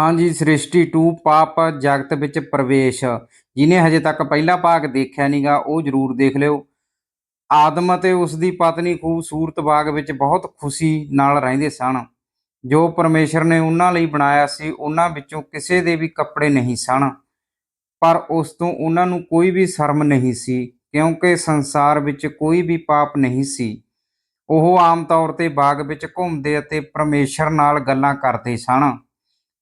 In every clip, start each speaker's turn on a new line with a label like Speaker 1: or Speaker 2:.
Speaker 1: ਹਾਂਜੀ, ਸ੍ਰਿਸ਼ਟੀ 2 ਪਾਪ ਜਗਤ ਵਿੱਚ ਪ੍ਰਵੇਸ਼। ਜਿਹਨੇ ਹਜੇ ਤੱਕ ਪਹਿਲਾ ਭਾਗ ਦੇਖਿਆ ਨਹੀਂਗਾ ਉਹ ਜ਼ਰੂਰ ਦੇਖ ਲਿਓ। ਆਦਮ ਅਤੇ ਉਸ ਦੀ ਪਤਨੀ ਖੂਬਸੂਰਤ ਬਾਗ ਵਿੱਚ ਬਹੁਤ ਖੁਸ਼ੀ ਨਾਲ ਰਹਿੰਦੇ ਸਨ। ਜੋ ਪਰਮੇਸ਼ਰ ਨੇ ਉਹਨਾਂ ਲਈ ਬਣਾਇਆ ਸੀ, ਉਹਨਾਂ ਵਿੱਚੋਂ ਕਿਸੇ ਦੇ ਵੀ ਕੱਪੜੇ ਨਹੀਂ ਸਨ। ਪਰ ਉਸ ਤੋਂ ਉਹਨਾਂ ਨੂੰ ਕੋਈ ਵੀ ਸ਼ਰਮ ਨਹੀਂ ਸੀ, ਕਿਉਂਕਿ ਸੰਸਾਰ ਵਿੱਚ ਕੋਈ ਵੀ ਪਾਪ ਨਹੀਂ ਸੀ। ਉਹ ਆਮ ਤੌਰ ਤੇ ਬਾਗ ਵਿੱਚ ਘੁੰਮਦੇ ਅਤੇ ਪਰਮੇਸ਼ਰ ਨਾਲ ਗੱਲਾਂ ਕਰਦੇ ਸਨ।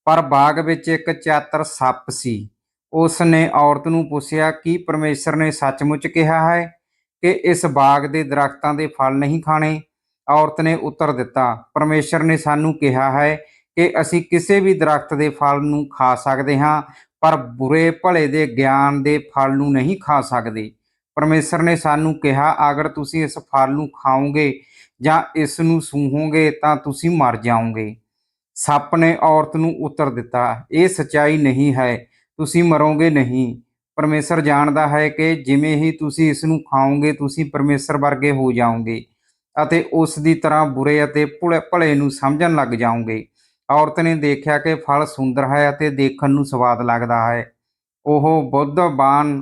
Speaker 1: ਪਰ ਬਾਗ ਵਿੱਚ ਇੱਕ ਚਾਤਰ ਸੱਪ ਸੀ। ਉਸ ਨੇ ਔਰਤ ਨੂੰ ਪੁੱਛਿਆ, ਕੀ ਪਰਮੇਸ਼ਰ ਨੇ ਸੱਚਮੁੱਚ ਕਿਹਾ ਹੈ ਕਿ ਇਸ ਬਾਗ ਦੇ ਦਰਖਤਾਂ ਦੇ ਫਲ ਨਹੀਂ ਖਾਣੇ? ਔਰਤ ਨੇ ਉੱਤਰ ਦਿੱਤਾ, ਪਰਮੇਸ਼ਰ ਨੇ ਸਾਨੂੰ ਕਿਹਾ ਹੈ ਕਿ ਅਸੀਂ ਕਿਸੇ ਵੀ ਦਰਖਤ ਦੇ ਫਲ ਨੂੰ ਖਾ ਸਕਦੇ ਹਾਂ, ਪਰ ਬੁਰੇ ਭਲੇ ਦੇ ਗਿਆਨ ਦੇ ਫਲ ਨੂੰ ਨਹੀਂ ਖਾ ਸਕਦੇ। ਪਰਮੇਸ਼ਰ ਨੇ ਸਾਨੂੰ ਕਿਹਾ, ਅਗਰ ਤੁਸੀਂ ਇਸ ਫਲ ਨੂੰ ਖਾਓਗੇ ਜਾਂ ਇਸ ਨੂੰ ਸੂਹੋਗੇ ਤਾਂ ਤੁਸੀਂ ਮਰ ਜਾਓਗੇ। ਸੱਪ ਨੇ ਔਰਤ ਨੂੰ ਉੱਤਰ ਦਿੱਤਾ, ਇਹ ਸਚਾਈ ਨਹੀਂ ਹੈ, ਤੁਸੀਂ ਮਰੋਗੇ ਨਹੀਂ। ਪਰਮੇਸ਼ਰ ਜਾਣਦਾ ਹੈ ਕਿ ਜਿਵੇਂ ਹੀ ਤੁਸੀਂ ਇਸ ਨੂੰ ਖਾਓਗੇ, ਤੁਸੀਂ ਪਰਮੇਸ਼ਰ ਵਰਗੇ ਹੋ ਜਾਓਗੇ ਅਤੇ ਉਸ ਦੀ ਤਰ੍ਹਾਂ ਬੁਰੇ ਅਤੇ ਭੁਲੇ ਭਲੇ ਨੂੰ ਸਮਝਣ ਲੱਗ ਜਾਓਗੇ। ਔਰਤ ਨੇ ਦੇਖਿਆ ਕਿ ਫਲ ਸੁੰਦਰ ਹੈ ਅਤੇ ਦੇਖਣ ਨੂੰ ਸਵਾਦ ਲੱਗਦਾ ਹੈ। ਉਹ ਬੁੱਧਵਾਨ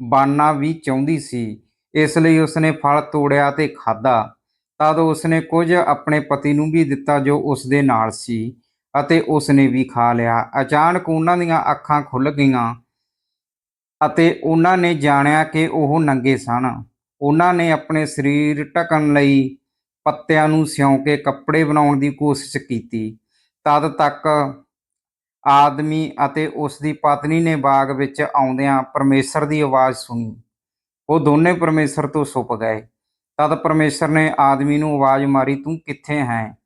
Speaker 1: ਬਾਨਾ ਵੀ ਚਾਹੁੰਦੀ ਸੀ, ਇਸ ਲਈ ਉਸਨੇ ਫਲ ਤੋੜਿਆ ਤੇ ਖਾਧਾ। ਤਦ ਉਸਨੇ ਕੁਝ ਆਪਣੇ ਪਤੀ ਨੂੰ ਵੀ ਦਿੱਤਾ ਜੋ ਉਸਦੇ ਨਾਲ ਸੀ ਅਤੇ ਉਸਨੇ ਵੀ ਖਾ ਲਿਆ। ਅਚਾਨਕ ਉਹਨਾਂ ਦੀਆਂ ਅੱਖਾਂ ਖੁੱਲ ਗਈਆਂ ਅਤੇ ਉਹਨਾਂ ਨੇ ਜਾਣਿਆ ਕਿ ਉਹ ਨੰਗੇ ਸਨ। ਉਹਨਾਂ ਨੇ ਆਪਣੇ ਸਰੀਰ ਢਕਣ ਲਈ ਪੱਤਿਆਂ ਨੂੰ ਸਿਉਂ ਕੇ ਕੱਪੜੇ ਬਣਾਉਣ ਦੀ ਕੋਸ਼ਿਸ਼ ਕੀਤੀ। ਤਦ ਤੱਕ ਆਦਮੀ ਅਤੇ ਉਸ ਦੀ ਪਤਨੀ ਨੇ ਬਾਗ ਵਿੱਚ ਆਉਂਦਿਆਂ ਪਰਮੇਸ਼ਰ ਦੀ ਆਵਾਜ਼ ਸੁਣੀ। ਉਹ ਦੋਨੇ ਪਰਮੇਸ਼ਰ ਤੋਂ ਛੁਪ ਗਏ। ਤਦ ਪਰਮੇਸ਼ਰ ਨੇ ਆਦਮੀ ਨੂੰ ਆਵਾਜ਼ ਮਾਰੀ, ਤੂੰ ਕਿੱਥੇ ਹੈ?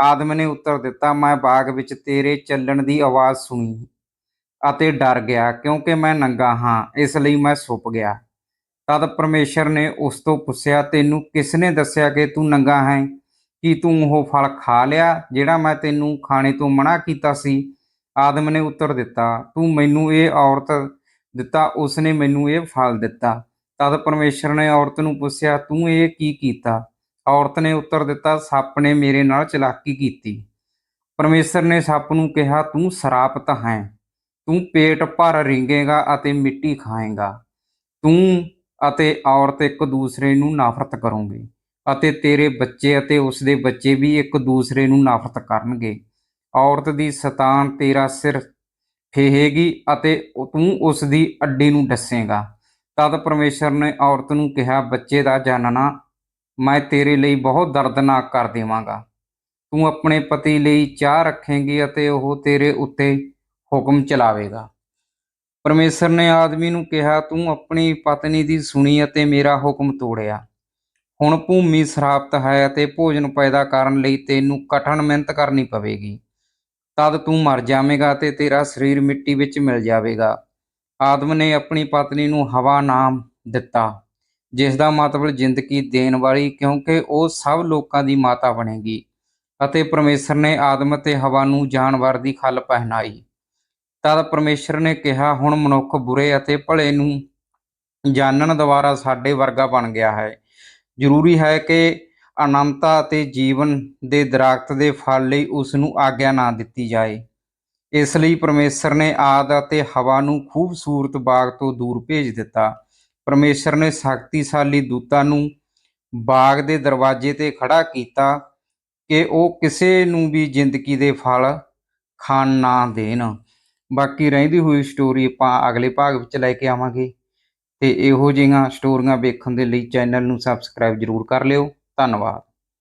Speaker 1: ਆਦਮ ਨੇ ਉੱਤਰ ਦਿੱਤਾ, ਮੈਂ ਬਾਗ ਵਿੱਚ ਤੇਰੇ ਚੱਲਣ ਦੀ ਆਵਾਜ਼ ਸੁਣੀ ਅਤੇ ਡਰ ਗਿਆ, ਕਿਉਂਕਿ ਮੈਂ ਨੰਗਾ ਹਾਂ, ਇਸ ਲਈ ਮੈਂ ਛੁਪ ਗਿਆ। ਤਦ ਪਰਮੇਸ਼ਰ ਨੇ ਉਸ ਤੋਂ ਪੁੱਛਿਆ, ਤੈਨੂੰ ਕਿਸ ਨੇ ਦੱਸਿਆ ਕਿ ਤੂੰ ਨੰਗਾ ਹੈ? ਕੀ ਤੂੰ ਉਹ ਫਲ ਖਾ ਲਿਆ, ਜਿਹੜਾ ਮੈਂ ਤੈਨੂੰ ਖਾਣੇ ਤੋਂ ਮਨਾ ਕੀਤਾ ਸੀ? ਆਦਮ ਨੇ ਉੱਤਰ ਦਿੱਤਾ, ਤੂੰ ਮੈਨੂੰ ਇਹ ਔਰਤ ਦਿੱਤਾ ਉਸ ਨੇ ਮੈਨੂੰ ਇਹ ਫਲ ਦਿੱਤਾ। ਤਦ ਪਰਮੇਸ਼ਰ ਨੇ ਔਰਤ ਨੂੰ ਪੁੱਛਿਆ, ਤੂੰ ਇਹ ਕੀ ਕੀਤਾ? ਔਰਤ ਨੇ ਉੱਤਰ ਦਿੱਤਾ, ਸੱਪ ਨੇ ਮੇਰੇ ਨਾਲ ਚਲਾਕੀ ਕੀਤੀ। ਪਰਮੇਸ਼ਰ ਨੇ ਸੱਪ ਨੂੰ ਕਿਹਾ, ਤੂੰ ਸਰਾਪਤ ਹੈ। ਤੂੰ ਪੇਟ ਭਰ ਰਿੰਗੇਗਾ ਅਤੇ ਮਿੱਟੀ ਖਾਏਗਾ। ਤੂੰ ਅਤੇ ਔਰਤ ਇੱਕ ਦੂਸਰੇ ਨੂੰ ਨਫ਼ਰਤ ਕਰੋਗੇ ਅਤੇ ਤੇਰੇ ਬੱਚੇ ਅਤੇ ਉਸ ਦੇ ਬੱਚੇ ਵੀ ਇੱਕ ਦੂਸਰੇ ਨੂੰ ਨਫ਼ਰਤ ਕਰਨਗੇ। ਔਰਤ ਦੀ ਸਤਾਨ ਤੇਰਾ ਸਿਰ ਫੇਹੇਗੀ ਅਤੇ ਤੂੰ ਉਸ ਦੀ ਅੱਡੀ ਨੂੰ ਡੱਸੇਗਾ। ਤਦ ਪਰਮੇਸ਼ਰ ਨੇ ਔਰਤ ਨੂੰ ਕਿਹਾ, ਬੱਚੇ ਦਾ ਜਾਣਨਾ ਮੈਂ ਤੇਰੇ ਲਈ ਬਹੁਤ ਦਰਦਨਾਕ ਕਰ ਦੇਵਾਂਗਾ। ਤੂੰ ਆਪਣੇ ਪਤੀ ਲਈ ਚਾਹ ਰੱਖੇਂਗੀ ਅਤੇ ਉਹ ਤੇਰੇ ਉੱਤੇ ਹੁਕਮ ਚਲਾਵੇਗਾ। ਪਰਮੇਸ਼ਰ ਨੇ ਆਦਮੀ ਨੂੰ ਕਿਹਾ, ਤੂੰ ਆਪਣੀ ਪਤਨੀ ਦੀ ਸੁਣੀ ਅਤੇ ਮੇਰਾ ਹੁਕਮ ਤੋੜਿਆ। ਹੁਣ ਭੂਮੀ ਸਰਾਪਤ ਹੈ ਅਤੇ ਭੋਜਨ ਪੈਦਾ ਕਰਨ ਲਈ ਤੈਨੂੰ ਕਠਨ ਮਿਹਨਤ ਕਰਨੀ ਪਵੇਗੀ। ਤਦ ਤੂੰ ਮਰ ਜਾਵੇਂਗਾ ਤੇ ਤੇਰਾ ਸਰੀਰ ਮਿੱਟੀ ਵਿੱਚ ਮਿਲ ਜਾਵੇਗਾ। ਆਦਮ ਨੇ ਆਪਣੀ ਪਤਨੀ ਨੂੰ ਹਵਾ ਨਾਮ ਦਿੱਤਾ ਜਿਸ ਦਾ ਮਤਲਬ ਜ਼ਿੰਦਗੀ ਦੇਣ ਵਾਲੀ ਕਿਉਂਕਿ ਉਹ ਸਭ ਲੋਕਾਂ ਦੀ ਮਾਤਾ ਬਣੇਗੀ ਅਤੇ ਪਰਮੇਸ਼ਰ ਨੇ ਆਦਮ ਅਤੇ ਹਵਾ ਨੂੰ ਜਾਨਵਰ ਦੀ ਖੱਲ ਪਹਿਨਾਈ। ਤਦ ਪਰਮੇਸ਼ਰ ਨੇ ਕਿਹਾ, ਹੁਣ ਮਨੁੱਖ ਬੁਰੇ ਅਤੇ ਭਲੇ ਨੂੰ ਜਾਣਨ ਦੁਆਰਾ ਸਾਡੇ ਵਰਗਾ ਬਣ ਗਿਆ ਹੈ। ਜ਼ਰੂਰੀ ਹੈ ਕਿ ਅਨੰਤਤਾ ਅਤੇ ਜੀਵਨ ਦੇ ਦਰਖਤ ਦੇ ਫਲ ਲਈ ਉਸ ਨੂੰ ਆਗਿਆ ਨਾ ਦਿੱਤੀ ਜਾਏ। ਇਸ ਲਈ ਪਰਮੇਸ਼ਰ ਨੇ ਆਦ ਅਤੇ ਹਵਾ ਨੂੰ ਖੂਬਸੂਰਤ ਬਾਗ ਤੋਂ ਦੂਰ ਭੇਜ ਦਿੱਤਾ। ਪਰਮੇਸ਼ਰ ਨੇ ਸ਼ਕਤੀਸ਼ਾਲੀ ਦੂਤਾਂ ਨੂੰ ਬਾਗ ਦੇ ਦਰਵਾਜ਼ੇ ਤੇ ਖੜਾ ਕੀਤਾ ਕਿ ਉਹ ਕਿਸੇ ਨੂੰ ਵੀ ਜ਼ਿੰਦਗੀ ਦੇ ਫਲ ਖਾਣ ਨਾ ਦੇਣ। ਬਾਕੀ ਰਹਿੰਦੀ ਹੋਈ ਸਟੋਰੀ ਆਪਾਂ ਅਗਲੇ ਭਾਗ ਵਿੱਚ ਲੈ ਕੇ ਆਵਾਂਗੇ। ਤੇ ਇਹੋ ਜਿਹੀਆਂ ਸਟੋਰੀਆਂ ਵੇਖਣ ਦੇ ਲਈ ਚੈਨਲ ਨੂੰ ਸਬਸਕ੍ਰਾਈਬ ਜ਼ਰੂਰ ਕਰ ਲਿਓ। ਧੰਨਵਾਦ।